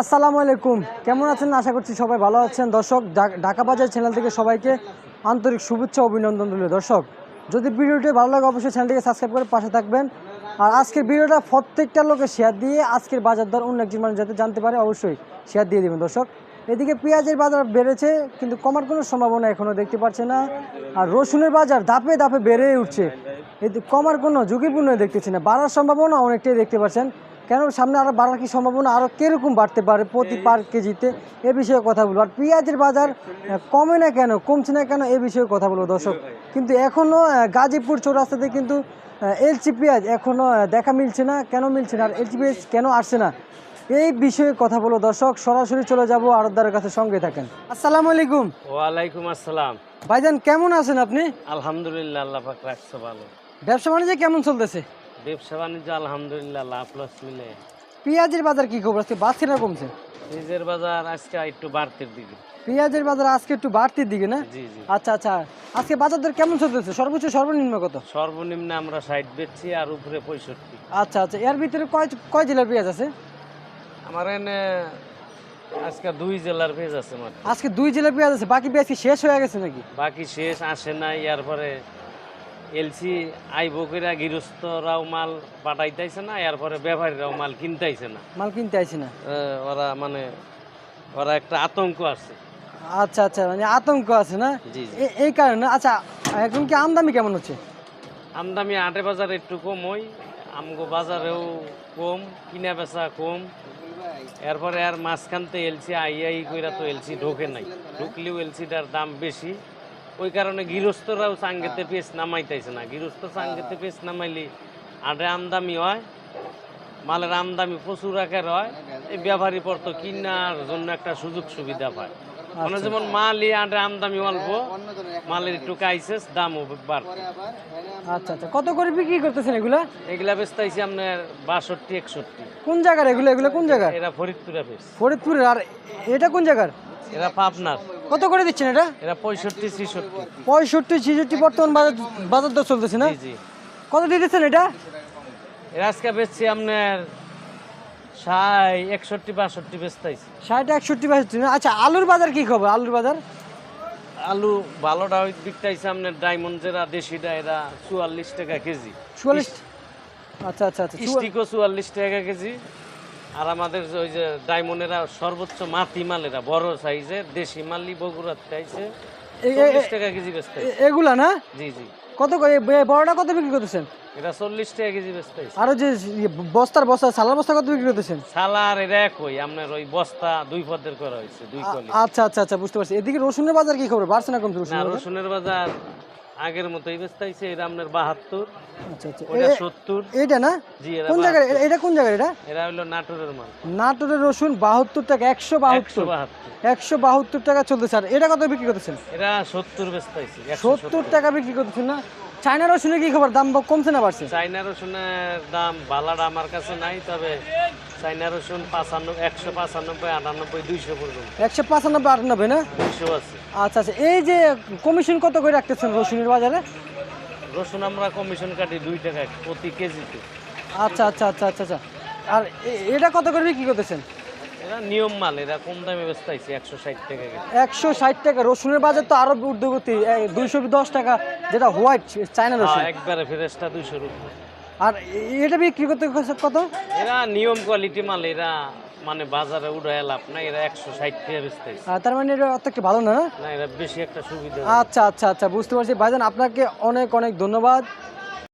আসসালামু আলাইকুম। কেমন আছেন? আশা করছি সবাই ভালো আছেন। দর্শক ঢাকা বাজার চ্যানেল থেকে সবাইকে আন্তরিক শুভেচ্ছা অভিনন্দন রইল। দর্শক, যদি ভিডিওটি ভালো লাগে, অবশ্যই চ্যানেলটিকে সাবস্ক্রাইব করে পাশে থাকবেন। আর আজকের ভিডিওটা প্রত্যেকটা লোকে শেয়ার দিয়ে আজকের বাজার দর অন্য একজন মানুষ যাতে জানতে পারে, অবশ্যই শেয়ার দিয়ে দেবেন। দর্শক, এদিকে পেঁয়াজের বাজার বেড়েছে, কিন্তু কমার কোনো সম্ভাবনা এখনও দেখতে পাচ্ছে না। আর রসুনের বাজার ধাপে ধাপে বেড়ে উঠছে। এতে কমার কোনো ঝুঁকিপূর্ণ দেখতেছি না। বাড়ার সম্ভাবনা অনেকটাই দেখতে পাচ্ছেন। কেন সামনে আরও বাড়ার কি সম্ভাবনা? আরও কীরকম বাড়তে পারে প্রতি পার কেজিতে? এ বিষয়ে কথা বলব। আর পেঁয়াজের বাজার কমে না কেন কমছে না কেন এ বিষয়ে কথা বলব দর্শক। কিন্তু এখনও গাজীপুর চৌরাস্তাতে কিন্তু এলচি পেঁয়াজ এখনও দেখা মিলছে না। কেন মিলছে না? আর এলচি পেঁয়াজ কেন আসছে না? এই বিষয়ে কথা বলো দর্শক। সরাসরি চলে যাব আরদারের কাছে সঙ্গে থাকেন। আসসালামু আলাইকুম। ওয়ালাইকুম আসসালাম। ভাইজান কেমন আছেন আপনি? আলহামদুলিল্লাহ আল্লাহ পাক রাখছে ভালো। ব্যবসা বাণিজ্য কেমন চলতেছে? ব্যবসা বাণিজ্য আলহামদুলিল্লাহ লাভ লস মিলে। পেঁয়াজের বাজার কি খবর? আজকে বাড়ছে না কমছে? নিজের বাজার আজকে একটু বাড়তির দিকে। পেঁয়াজের বাজার আজকে একটু বাড়তির দিকে না? জি জি। আচ্ছা আচ্ছা। আজকে বাজার দর কেমন চলতেছে? সর্বোচ্চ সর্বনিম্ন কত? সর্বনিম্ন আমরা ষাট বেচছি আর উপরে পঁয়ষট্টি। আচ্ছা আচ্ছা। এর ভিতরে কয় কয় জেলার পেঁয়াজ আছে? আমার এনে আজকে দুই জেলার পেঁয়াজ আছে মাত্র। আজকে দুই জেলার পেঁয়াজ আছে। বাকি পেঁয়াজ কি শেষ হয়ে গেছে নাকি? বাকি শেষ আসে না ইয়ার পরে এলসি আইব কইরা গৃহস্থরাও মাল পাঠাইতেছে না এর পরে ব্যবহারীরাও মাল কিনতেছে না। মাল কিনতে আইছি না? ওরা মানে ওরা একটা আতঙ্ক আছে। আচ্ছা আচ্ছা মানে আতঙ্ক আছে না? এই কারণে আচ্ছা এখন কি আমদানি কেমন হচ্ছে? আমদামি আটে বাজারে একটু কম হয় আমগো বাজারেও কম কিনা বেচা কম। এরপরে আর মাঝখানতে এলসি আই আই কইরা তো এলসি ঢোকে নাই। ঢুকলেও এলসিটার দাম বেশি। ওই কারণে গৃহস্থরাও চাঙ্গেতে পেস নামাইতেছে না। গৃহস্থ চাঙ্গেতে পেস নামাইলে আটে আমদামি হয় মালের আমদামি প্রচুর আকার হয় এই ব্যাপারী পর তো কিনার জন্য একটা সুযোগ সুবিধা পায়। মানে যেমন মালই আটে আমদামি অল্প মালের একটু কাইসেস দামও বাড়তে আচ্ছা আচ্ছা। কত করে বিক্রি করতেছেন এগুলা? এগুলা বেচতেছি আপনার বাষট্টি একষট্টি। কোন জায়গার এগুলো? এগুলো কোন জায়গার? এরা ফরিদপুরে বেশ ফরিদপুরের। আর এটা কোন জায়গার? এরা পাবনার। কত করে দিচ্ছেন এটা? এরা পঁয়ষট্টি ছিষট্টি। পঁয়ষট্টি ছেষট্টি বর্তমান বাজার বাজার দর চলতেছে না? কত দিয়ে দিচ্ছেন এটা? এরা আজকে বেচছি আপনার ষাট একষট্টি বাষট্টি বেচতেছি ষাট একষট্টি বাষট্টি আচ্ছা আলুর বাজার কি খবর? আলুর বাজার? আলু ভালোটা বিকটাইছে আপনার ডায়মন্ড যেরা দেশিটা এরা চুয়াল্লিশ টাকা কেজি। চুয়াল্লিশ আচ্ছা আচ্ছা আচ্ছা। চুয়াল্লিশ টাকা কেজি। আর আমাদের ওই যে ডায়মন্ডেরা সর্বোচ্চ মাটি মালেরা বড় সাইজের দেশি মালি বগুড়ার চাইছে। চল্লিশ টাকা কেজি বেচতে এগুলা না? জি জি। কত বড়টা কত বিক্রি করতেছেন? এটা চল্লিশ টাকা কেজি বেচতে আর যে ইয়ে বস্তার বস্তা সালার বস্তা কত বিক্রি করতেছেন? সালার এরা একই আপনার ওই বস্তা দুই পদের করা হয়েছে দুই আচ্ছা আচ্ছা আচ্ছা বুঝতে পারছি। এদিকে রসুনের বাজার কি খবর? বাড়ছে না কমছে রসুনের বাজার? আগের মতোই বেচতেছে এটা আপনার বাহাত্তর আচ্ছা আচ্ছা। ওইটা এ- সত্তর। এইটা না? জি এটা কোন জায়গা এটা কোন জায়গা এটা? এটা হলো নাটোরের মাল। নাটোরের রসুন বাহাত্তর টাকা একশো একশো বাহাত্তর। বাহাত্তর একশো বাহাত্তর টাকা চলতেছে। আর এটা কত বিক্রি করতেছেন? এটা সত্তর বেচতেছে সত্তর। টাকা বিক্রি করতেছেন না? চায়না রসুনের কি খবর? দাম কমছে না বাড়ছে? চাইনা রসুনের দাম বালাটা আমার কাছে নাই তবে চাইনা রসুন পাঁচান্ন একশো পাঁচানব্বই আটানব্বই দুইশো পর্যন্ত। একশো পঁচানব্বই আটানব্বই না? দুইশো আছে। আচ্ছা আচ্ছা এই যে কমিশন কত করে রাখতেছেন রসুনের বাজারে? রসুন আমরা কমিশন কাটি দুই টাকা প্রতি কেজিতে। আচ্ছা আচ্ছা আচ্ছা আচ্ছা আচ্ছা। আর এটা কত করে বিক্রি করতেছেন? এরা নিয়ম মাল এরা কম দামে একশো ষাট টাকা একশো ষাট টাকা রসুনের বাজার তো আরও দুইশো দশ টাকা যেটা হোয়াইট চায়না রসুন। হ্যাঁ, একবারে দুইশো রুপি আর এটা বিক্রি করতে কত- এরা নিয়ম কোয়ালিটি মাল এরা মানে বাজারে উড়ায় লাভ না এরা একশো ষাট টাকা বেচতেছে তার মানে এটা অত ভালো না? বেশি একটা সুবিধা। আচ্ছা আচ্ছা আচ্ছা বুঝতে পারছি। ভাইজান আপনাকে অনেক অনেক ধন্যবাদ।